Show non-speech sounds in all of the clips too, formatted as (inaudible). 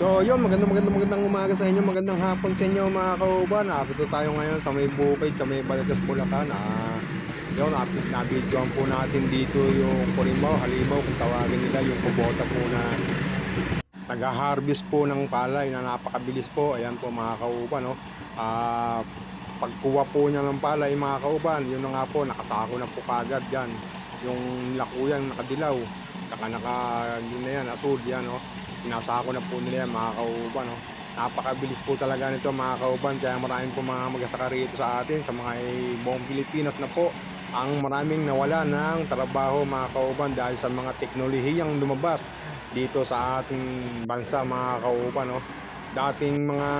So yun, magandang magandang magandang umaga sa inyo, magandang hapon sa inyo mga kauban. Nakapito tayo ngayon sa may bukid, sa may Balatas, Bulacan. Ah, yun, napit na videoan po natin dito yung Kurimaw, Halimaw, kung tawagin nila, yung kubota po na taga-harvest po ng palay na napakabilis po. Ayan po mga kauban, no? Ah, pagkuha po niya ng palay mga kauban, yun na nga po, nakasako na po kagad yan. Yung lakuyan nakadilaw, saka naka, yun na yan, asul yan, no? Sinasako na po nila yan mga kauban no? napakabilis po talaga nito mga kauban kaya maraming po mga magasaka rito sa atin sa mga buong Pilipinas na po ang maraming nawala ng trabaho mga kauban dahil sa mga teknolohiyang lumabas dito sa ating bansa mga kauban no? dating mga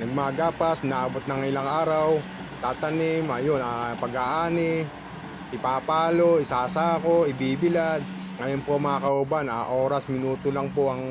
nagmagapas naabot ng ilang araw tatanim ayun ah, pag-aani ipapalo isasako ibibilad ngayon po mga kauban, ah, oras, minuto lang po ang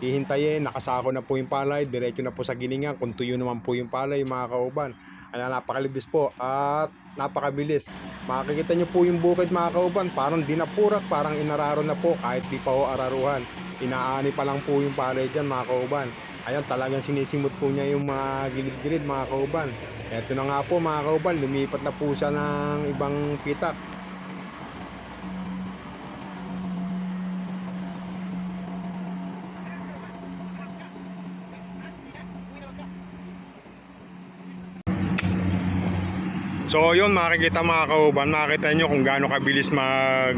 hihintayin. Nakasako na po yung palay, diretso na po sa giningan. Kung tuyo naman po yung palay mga kauban. Kaya napakalibis po at napakabilis. Makikita nyo po yung bukid mga kauban, parang dinapurak, parang inararo na po kahit di pa ho araruhan. Inaani pa lang po yung palay dyan mga kauban. Ayan, talagang sinisimot po niya yung mga gilid-gilid mga kauban. Eto na nga po mga kauban, lumipat na po siya ng ibang pitak. So yun makikita mga kauban, makikita nyo kung gaano kabilis mag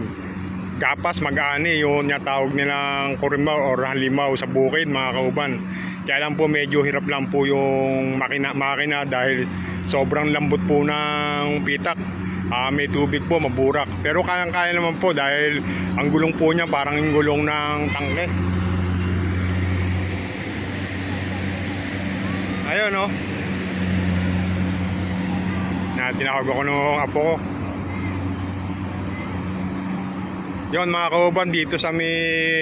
gapas, mag-ani, yun yung tawag nilang kurimaw or halimaw sa bukid mga kauban. Kaya lang po medyo hirap lang po yung makina, makina dahil sobrang lambot po ng pitak. Ah, may tubig po, maburak. Pero kayang-kaya naman po dahil ang gulong po niya parang yung gulong ng tangke. Ayun oh. Na tinawag ako ng apo ko. Yon mga kauban dito sa may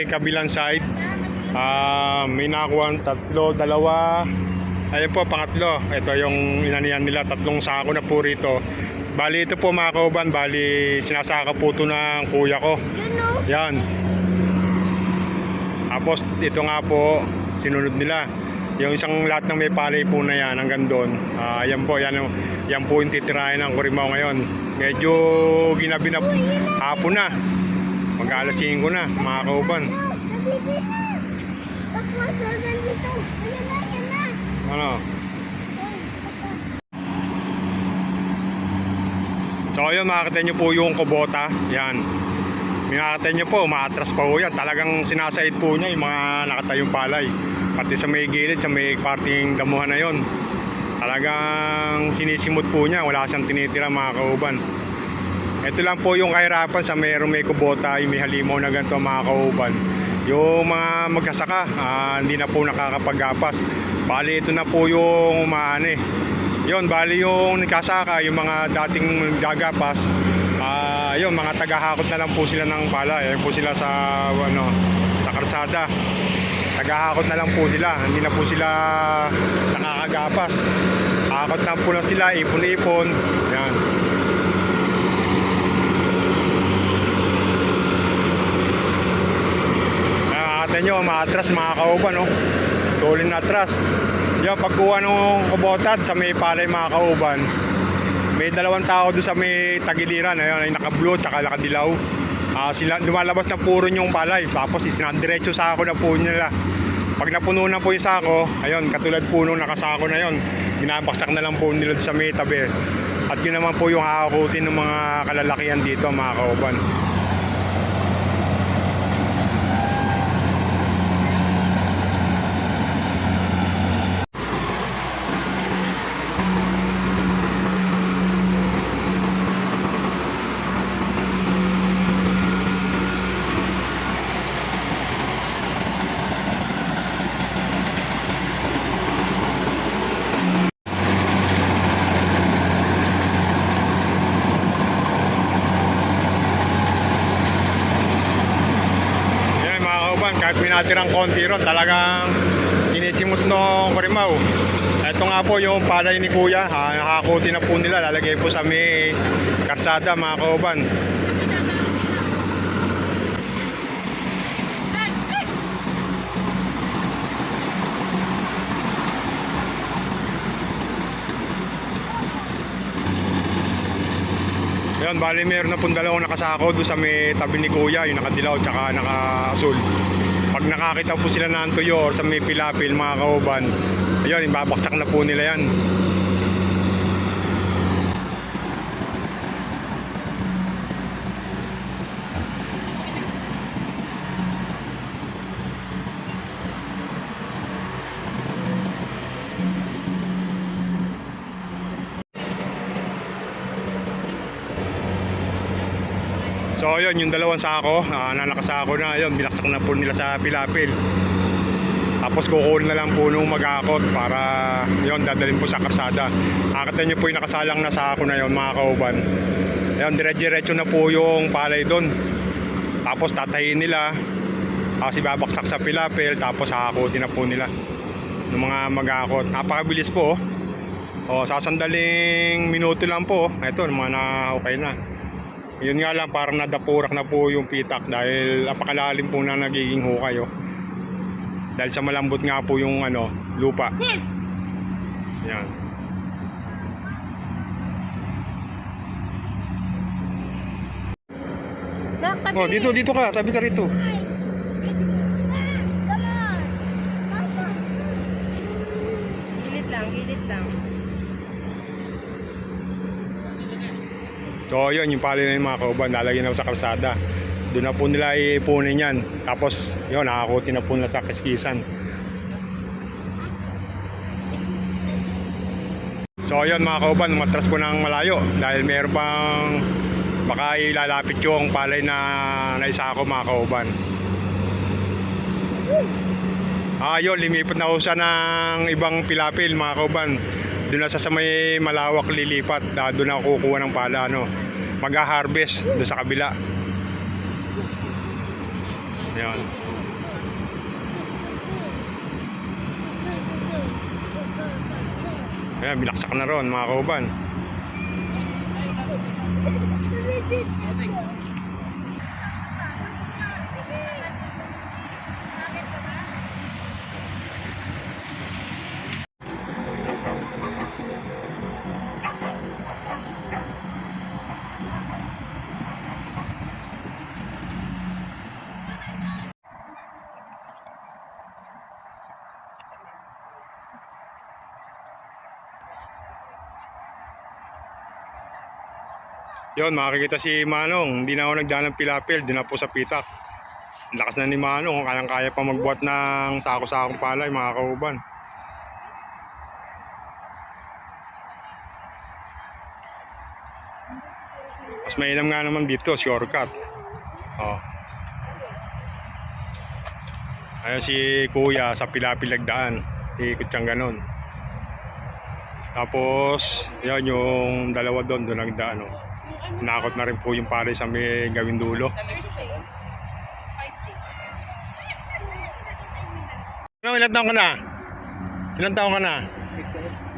kabilang side. Ah, may nakuha tatlo, dalawa. Ayun po pangatlo. Ito yung inanihan nila tatlong sako na po rito. Bali ito po mga kauban, bali sinasaka po ito ng kuya ko. Yan. Tapos ito nga po sinunod nila. Yung isang lahat ng may palay po na yan hanggang doon. Ah, yan po, yan, yan po yung titirahin ng Kurimaw ngayon. Medyo ginabi na hapon na. Mag alas 5 na, mga kauban. Ano? So ayun, makakita nyo po yung kubota. Yan. Minakita nyo po, maatras pa po yan. Talagang sinasait po niya yung mga nakatayong palay. Pati sa may gilid, sa may parting damuhan na yon. Talagang sinisimot po niya. Wala siyang tinitira mga kauban. Ito lang po yung kahirapan sa may kubota, yung may halimaw na ganito mga kauban. Yung mga magkasaka, ah, hindi na po nakakapagapas. Bali, ito na po yung umaani. Yun, bali yung kasaka, yung mga dating gagapas, ah, yun, mga tagahakot na lang po sila ng pala. Yan po sila sa, ano, sa karsada. Tagahakot na lang po sila, hindi na po sila nakakagapas. Hakot na po lang sila, ipon-ipon. Yan. Nakakata nyo, maatras mga kauban, no? Tuloy na atras. Yung pagkuha ng kubotat sa may palay mga kauban, may dalawang tao doon sa may tagiliran, ayun, ay naka-blue at nakadilaw. Ah, sila lumalabas na puro yung palay, tapos isinadiretso sa ako na po nila. Pag napuno na po yung sako, ayun, katulad po nung nakasako na yon, binabaksak na lang po nila sa may tabi. At yun naman po yung hakakutin ng mga kalalakihan dito mga kauban. kahit may konti ron. Talagang sinisimot no kurimaw ito nga po yung palay ni kuya. Nakakuti na po nila. Lalagay po sa may karsada mga kauban. Yan, bali meron na pong dalawa nakasako doon sa may tabi ni Kuya, yung nakadilaw tsaka nakasul. Nakakita po sila ng tuyo or sa may pilapil mga kauban, ayun, ibabaksak na po nila yan. So ayun, yung dalawang sako, ah, na nakasako na, ayun, binaksak na po nila sa pilapil. Tapos kukunin na lang po nung mag-akot para yun, dadalhin po sa karsada. Akita nyo po yung nakasalang na sako na yun, mga kauban. Ayun, dire-diretso na po yung palay doon. Tapos tatayin nila, tapos ibabaksak sa pilapil, tapos hakutin na po nila ng mga mag-akot. Napakabilis po, oh. Oh, sasandaling minuto lang po. oh. Ito, mga na okay na. Yun nga lang, parang nadapurak na po yung pitak dahil napakalalim po na nagiging hukay. Oh. Dahil sa malambot nga po yung ano, lupa. Yan. Oh, dito, dito ka. Tabi ka rito. Gilid lang, gilid lang. So, yun, yung pali na yung mga kauban, lalagyan na sa kalsada. Doon na po nila ipunin yan. Tapos, yun, nakakuti na po nila sa kiskisan. So, yun mga kauban, matras po ng malayo. Dahil meron pang baka ilalapit yung palay na naisa ako mga kauban. Ah, yun, limipot na ho siya ng ibang pilapil mga kauban. Doon na sa sa may malawak lilipat. Ah, doon na kukuha ng pala, ano. Mag-harvest doon sa kabila. Yan. Ayan, binaksak na ron mga kauban. Yon, makikita si Manong. Hindi na ako nagdaan ng pilapil, na po sa pitak. Lakas na ni Manong, kayang-kaya pa magbuhat ng sako-sakong palay, mga kauban. Mas mainam nga naman dito, shortcut. Oh. Ayun si Kuya sa pilapil nagdaan. Ikot siyang ganon. Tapos, yan yung dalawa doon, doon nagdaan. Oh. Nakot na rin po yung pare sa may gawing dulo. Ano, ilan taon ka na? Ilan taon ka na?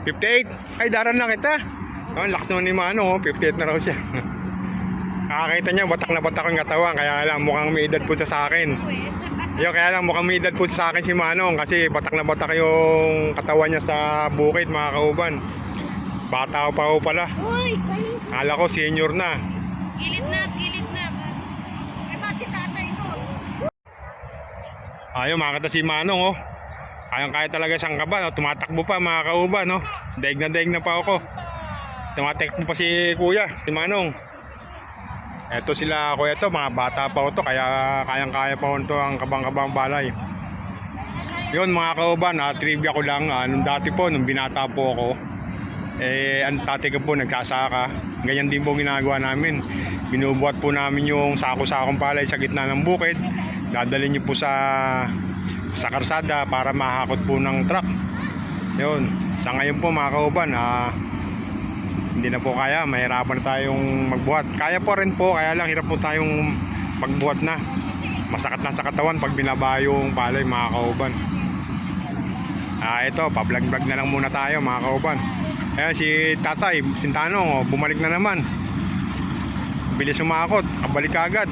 58? Ay, daran na kita. Oh, ang lakas naman ni Mano, oh. 58 na raw siya. (laughs) Nakakita niya, batak na batak yung katawan. Kaya lang, mukhang may edad po siya sa akin. (laughs) Yo, kaya lang, mukhang may edad po sa akin si Manong. Kasi batak na batak yung katawan niya sa bukid, mga kauban. Bata pa ho pala. Uy, kayo. Kala ko senior na. Gilid na, gilid na. Eh, bakit tatay mo? Ayun, makita si Manong, oh. Ayun, kaya talaga siyang kaba, no? Tumatakbo pa, mga kauban, no? Daig na daig na pa ako. Tumatakbo pa si Kuya, si Manong. Eto sila, Kuya to, mga bata pa ko to, kaya kayang-kaya pa ko to ang kabang-kabang balay. Yun, mga kauban, ah, trivia ko lang, ah, nung dati po, nung binata po ako, eh, ang tatay ko po nagkasaka. Ganyan din po ginagawa namin. Binubuhat po namin yung sako-sakong palay sa gitna ng bukid. Dadalhin niyo po sa sa karsada para mahakot po ng truck. Yun. Sa ngayon po mga kauban, ah, hindi na po kaya. Mahirapan na tayong magbuhat. Kaya po rin po, kaya lang hirap po tayong magbuhat na. Masakit na sa katawan pag binaba yung palay mga kauban. Ah, ito, pa-vlog-vlog na lang muna tayo mga kauban. Ayan si Tatay, Sintanong, oh, bumalik na naman. Bilis sumakot, kabalik agad.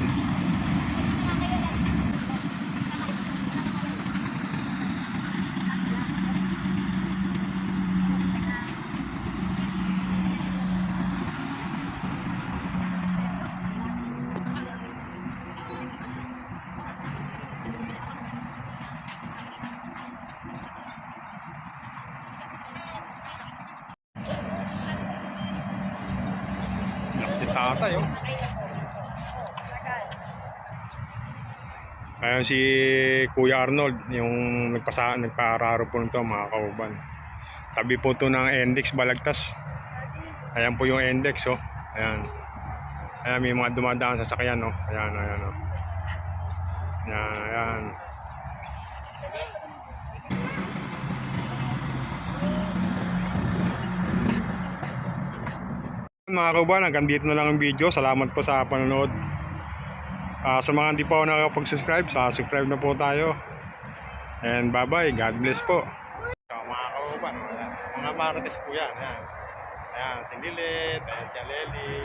Tatay, oh. Ayan si Kuya Arnold, yung nagpasa, nagpararo po nito mga kauban. Tabi po to ng Endex Balagtas. Ayan po yung Endex, oh. Ayan. Ayan, may mga dumadaan sa sakyan, oh. Ayan, ayan, oh. Ayan, ayan. Mga kauban, hanggang dito na lang ang video. Salamat po sa panonood. Ah, sa mga hindi pa ako nakapag-subscribe, sa subscribe na po tayo. And bye-bye. God bless po. So, mga kauban, mga marites po yan. Ayan. Ayan, si Lilit, ayan si Aleli.